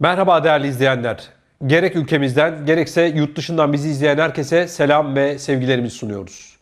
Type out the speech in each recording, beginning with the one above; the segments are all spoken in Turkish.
Merhaba değerli izleyenler. Gerek ülkemizden gerekse yurt dışından bizi izleyen herkese selam ve sevgilerimizi sunuyoruz.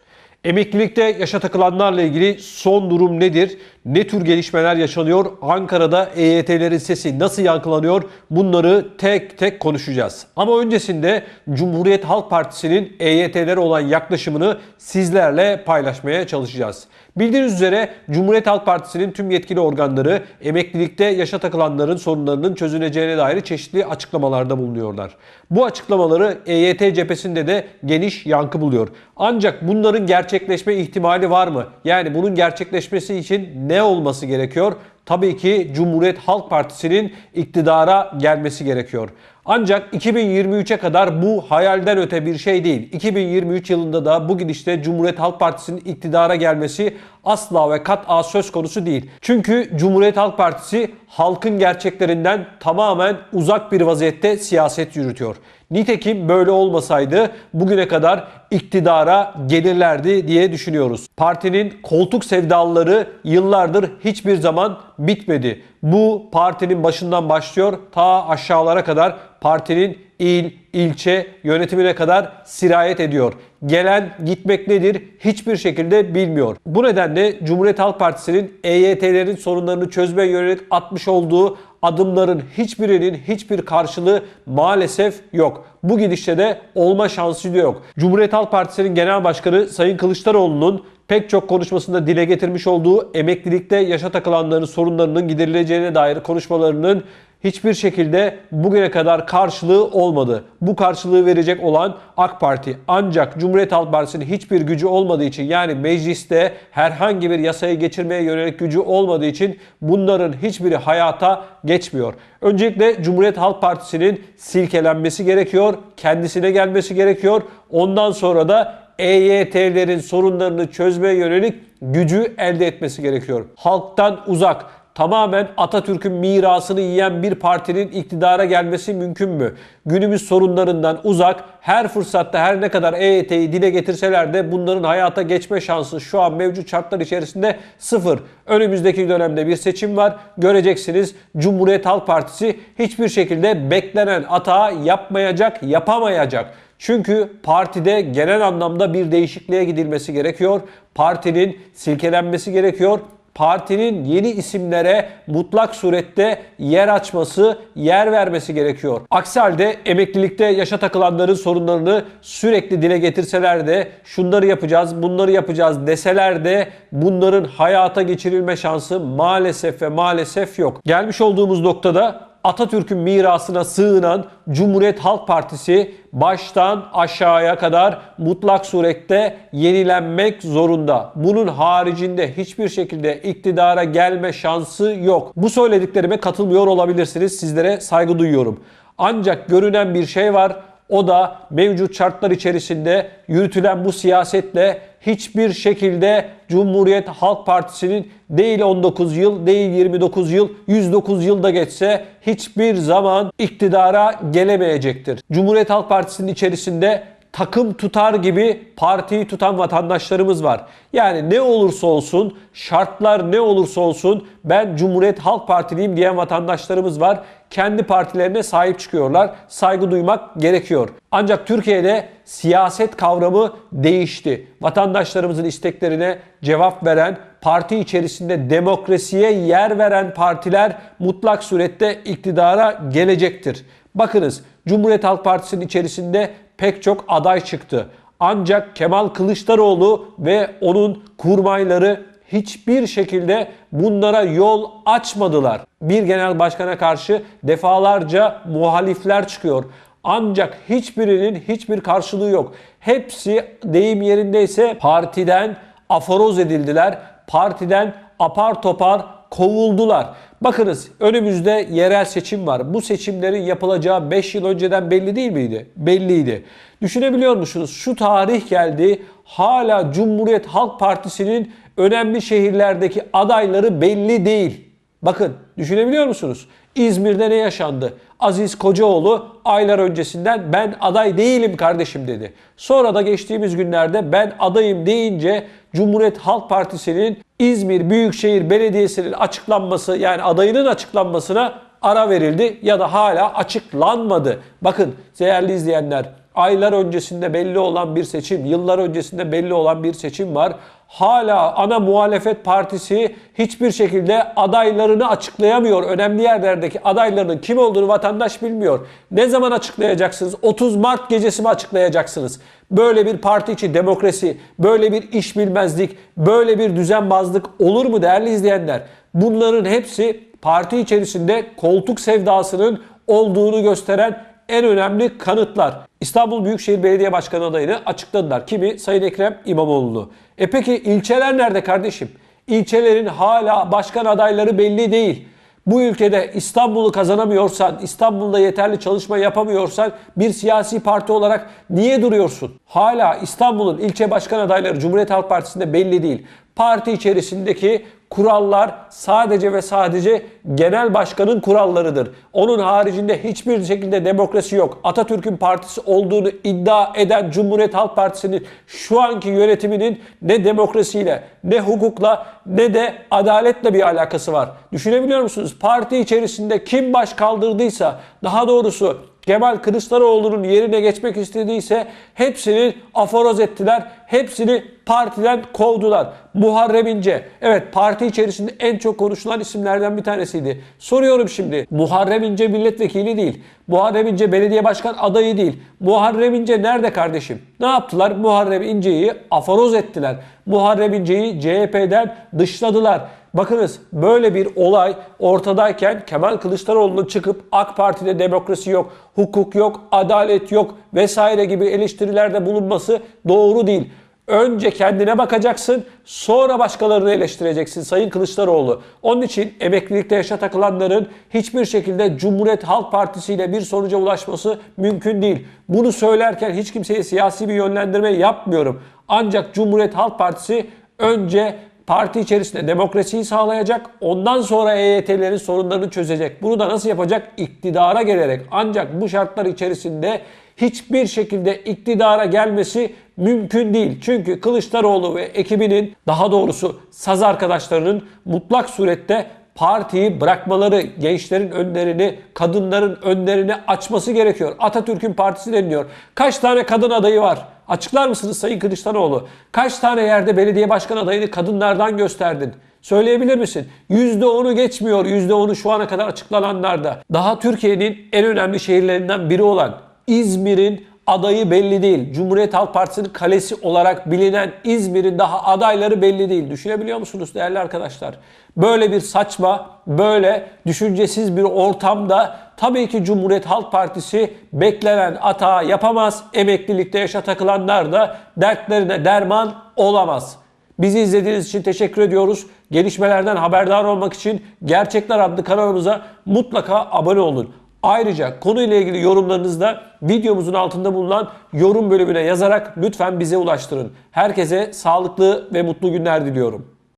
Emeklilikte yaşa takılanlarla ilgili son durum nedir? Ne tür gelişmeler yaşanıyor? Ankara'da EYT'lerin sesi nasıl yankılanıyor? Bunları tek tek konuşacağız. Ama öncesinde Cumhuriyet Halk Partisi'nin EYT'lere olan yaklaşımını sizlerle paylaşmaya çalışacağız. Bildiğiniz üzere Cumhuriyet Halk Partisi'nin tüm yetkili organları emeklilikte yaşa takılanların sorunlarının çözüleceğine dair çeşitli açıklamalarda bulunuyorlar. Bu açıklamaları EYT cephesinde de geniş yankı buluyor. Ancak bunların gerçekleşme ihtimali var mı? Yani bunun gerçekleşmesi için ne olması gerekiyor? Tabii ki Cumhuriyet Halk Partisi'nin iktidara gelmesi gerekiyor. Ancak 2023'e kadar bu hayalden öte bir şey değil. 2023 yılında da bu gidişte Cumhuriyet Halk Partisi'nin iktidara gelmesi asla ve kat'a söz konusu değil. Çünkü Cumhuriyet Halk Partisi halkın gerçeklerinden tamamen uzak bir vaziyette siyaset yürütüyor. Nitekim böyle olmasaydı bugüne kadar iktidara gelirlerdi diye düşünüyoruz. Partinin koltuk sevdalıları yıllardır hiçbir zaman bitmedi. Bu partinin başından başlıyor ta aşağılara kadar partinin il, ilçe yönetimine kadar sirayet ediyor. Gelen gitmek nedir hiçbir şekilde bilmiyor. Bu nedenle Cumhuriyet Halk Partisi'nin EYT'lerin sorunlarını çözmeye yönelik atmış olduğu adımların hiçbirinin hiçbir karşılığı maalesef yok. Bu gidişte de olma şansı da yok. Cumhuriyet Halk Partisi'nin Genel Başkanı Sayın Kılıçdaroğlu'nun pek çok konuşmasında dile getirmiş olduğu emeklilikte yaşa takılanların sorunlarının giderileceğine dair konuşmalarının hiçbir şekilde bugüne kadar karşılığı olmadı. Bu karşılığı verecek olan AK Parti. Ancak Cumhuriyet Halk Partisi'nin hiçbir gücü olmadığı için yani mecliste herhangi bir yasayı geçirmeye yönelik gücü olmadığı için bunların hiçbiri hayata geçmiyor. Öncelikle Cumhuriyet Halk Partisi'nin silkelenmesi gerekiyor, kendisine gelmesi gerekiyor. Ondan sonra da EYT'lerin sorunlarını çözmeye yönelik gücü elde etmesi gerekiyor. Halktan uzak, tamamen Atatürk'ün mirasını yiyen bir partinin iktidara gelmesi mümkün mü? Günümüz sorunlarından uzak, her fırsatta her ne kadar EYT'yi dile getirseler de bunların hayata geçme şansı şu an mevcut şartlar içerisinde sıfır. Önümüzdeki dönemde bir seçim var. Göreceksiniz Cumhuriyet Halk Partisi hiçbir şekilde beklenen atağı yapmayacak, yapamayacak. Çünkü partide genel anlamda bir değişikliğe gidilmesi gerekiyor. Partinin silkelenmesi gerekiyor partinin yeni isimlere mutlak surette yer açması, yer vermesi gerekiyor. Aksi halde emeklilikte yaşa takılanların sorunlarını sürekli dile getirseler de şunları yapacağız, bunları yapacağız deseler de bunların hayata geçirilme şansı maalesef ve maalesef yok. Gelmiş olduğumuz noktada Atatürk'ün mirasına sığınan Cumhuriyet Halk Partisi baştan aşağıya kadar mutlak surette yenilenmek zorunda. Bunun haricinde hiçbir şekilde iktidara gelme şansı yok. Bu söylediklerime katılmıyor olabilirsiniz. Sizlere saygı duyuyorum. Ancak görünen bir şey var. O da mevcut şartlar içerisinde yürütülen bu siyasetle hiçbir şekilde Cumhuriyet Halk Partisi'nin değil 19 yıl, değil 29 yıl, 109 yıl da geçse hiçbir zaman iktidara gelemeyecektir. Cumhuriyet Halk Partisi'nin içerisinde takım tutar gibi partiyi tutan vatandaşlarımız var. Yani ne olursa olsun, şartlar ne olursa olsun ben Cumhuriyet Halk Partiliyim diyen vatandaşlarımız var. Kendi partilerine sahip çıkıyorlar. Saygı duymak gerekiyor. Ancak Türkiye'de siyaset kavramı değişti. Vatandaşlarımızın isteklerine cevap veren, parti içerisinde demokrasiye yer veren partiler mutlak surette iktidara gelecektir. Bakınız Cumhuriyet Halk Partisi'nin içerisinde pek çok aday çıktı. Ancak Kemal Kılıçdaroğlu ve onun kurmayları hiçbir şekilde bunlara yol açmadılar. Bir genel başkana karşı defalarca muhalifler çıkıyor. Ancak hiçbirinin hiçbir karşılığı yok. Hepsi deyim yerindeyse partiden aforoz edildiler. Partiden apar topar kovuldular. Bakınız önümüzde yerel seçim var. Bu seçimlerin yapılacağı 5 yıl önceden belli değil miydi? Belliydi. Düşünebiliyor musunuz? Şu tarih geldi. Hala Cumhuriyet Halk Partisi'nin önemli şehirlerdeki adayları belli değil. Bakın düşünebiliyor musunuz? İzmir'de ne yaşandı? Aziz Kocaoğlu aylar öncesinden ben aday değilim kardeşim dedi. Sonra da geçtiğimiz günlerde ben adayım deyince Cumhuriyet Halk Partisi'nin İzmir Büyükşehir Belediyesi'nin açıklanması yani adayının açıklanmasına ara verildi ya da hala açıklanmadı. Bakın değerli izleyenler aylar öncesinde belli olan bir seçim, yıllar öncesinde belli olan bir seçim var. Hala ana muhalefet partisi hiçbir şekilde adaylarını açıklayamıyor. Önemli yerlerdeki adaylarının kim olduğunu vatandaş bilmiyor. Ne zaman açıklayacaksınız? 30 Mart gecesi mi açıklayacaksınız? Böyle bir parti için demokrasi, böyle bir iş bilmezlik, böyle bir düzenbazlık olur mu değerli izleyenler? Bunların hepsi parti içerisinde koltuk sevdasının olduğunu gösteren en önemli kanıtlar. İstanbul Büyükşehir Belediye Başkanı adayını açıkladılar. Kimi? Sayın Ekrem İmamoğlu. E peki ilçeler nerede kardeşim? İlçelerin hala başkan adayları belli değil. Bu ülkede İstanbul'u kazanamıyorsan, İstanbul'da yeterli çalışma yapamıyorsan bir siyasi parti olarak niye duruyorsun? Hala İstanbul'un ilçe başkan adayları Cumhuriyet Halk Partisi'nde belli değil. Parti içerisindeki kurallar sadece ve sadece genel başkanın kurallarıdır. Onun haricinde hiçbir şekilde demokrasi yok. Atatürk'ün partisi olduğunu iddia eden Cumhuriyet Halk Partisi'nin şu anki yönetiminin ne demokrasiyle, ne hukukla, ne de adaletle bir alakası var. Düşünebiliyor musunuz? Parti içerisinde kim baş kaldırdıysa, daha doğrusu Kemal Kılıçdaroğlu'nun yerine geçmek istediyse hepsini aforoz ettiler. Hepsini partiden kovdular. Muharrem İnce. Evet parti içerisinde en çok konuşulan isimlerden bir tanesiydi. Soruyorum şimdi. Muharrem İnce milletvekili değil. Muharrem İnce belediye başkan adayı değil. Muharrem İnce nerede kardeşim? Ne yaptılar? Muharrem İnce'yi aforoz ettiler. Muharrem İnce'yi CHP'den dışladılar. Bakınız böyle bir olay ortadayken Kemal Kılıçdaroğlu'nun çıkıp AK Parti'de demokrasi yok, hukuk yok, adalet yok vesaire gibi eleştirilerde bulunması doğru değil. Önce kendine bakacaksın, sonra başkalarını eleştireceksin Sayın Kılıçdaroğlu. Onun için emeklilikte yaşa takılanların hiçbir şekilde Cumhuriyet Halk Partisi ile bir sonuca ulaşması mümkün değil. Bunu söylerken hiç kimseye siyasi bir yönlendirme yapmıyorum. Ancak Cumhuriyet Halk Partisi önce parti içerisinde demokrasiyi sağlayacak. Ondan sonra EYT'lerin sorunlarını çözecek. Bunu da nasıl yapacak? İktidara gelerek. Ancak bu şartlar içerisinde hiçbir şekilde iktidara gelmesi mümkün değil. Çünkü Kılıçdaroğlu ve ekibinin daha doğrusu saz arkadaşlarının mutlak surette partiyi bırakmaları, gençlerin önlerini, kadınların önlerini açması gerekiyor. Atatürk'ün partisi deniliyor. Kaç tane kadın adayı var? Açıklar mısınız Sayın Kılıçdaroğlu? Kaç tane yerde belediye başkan adayını kadınlardan gösterdin? Söyleyebilir misin? %10'u geçmiyor. %10'u şu ana kadar açıklananlarda. Daha Türkiye'nin en önemli şehirlerinden biri olan İzmir'in adayı belli değil. Cumhuriyet Halk Partisi'nin kalesi olarak bilinen İzmir'in daha adayları belli değil. Düşünebiliyor musunuz değerli arkadaşlar? Böyle bir saçma, böyle düşüncesiz bir ortamda tabii ki Cumhuriyet Halk Partisi beklenen atağı yapamaz. Emeklilikte yaşa takılanlar da dertlerine derman olamaz. Bizi izlediğiniz için teşekkür ediyoruz. Gelişmelerden haberdar olmak için Gerçekler adlı kanalımıza mutlaka abone olun. Ayrıca konuyla ilgili yorumlarınızı da videomuzun altında bulunan yorum bölümüne yazarak lütfen bize ulaştırın. Herkese sağlıklı ve mutlu günler diliyorum.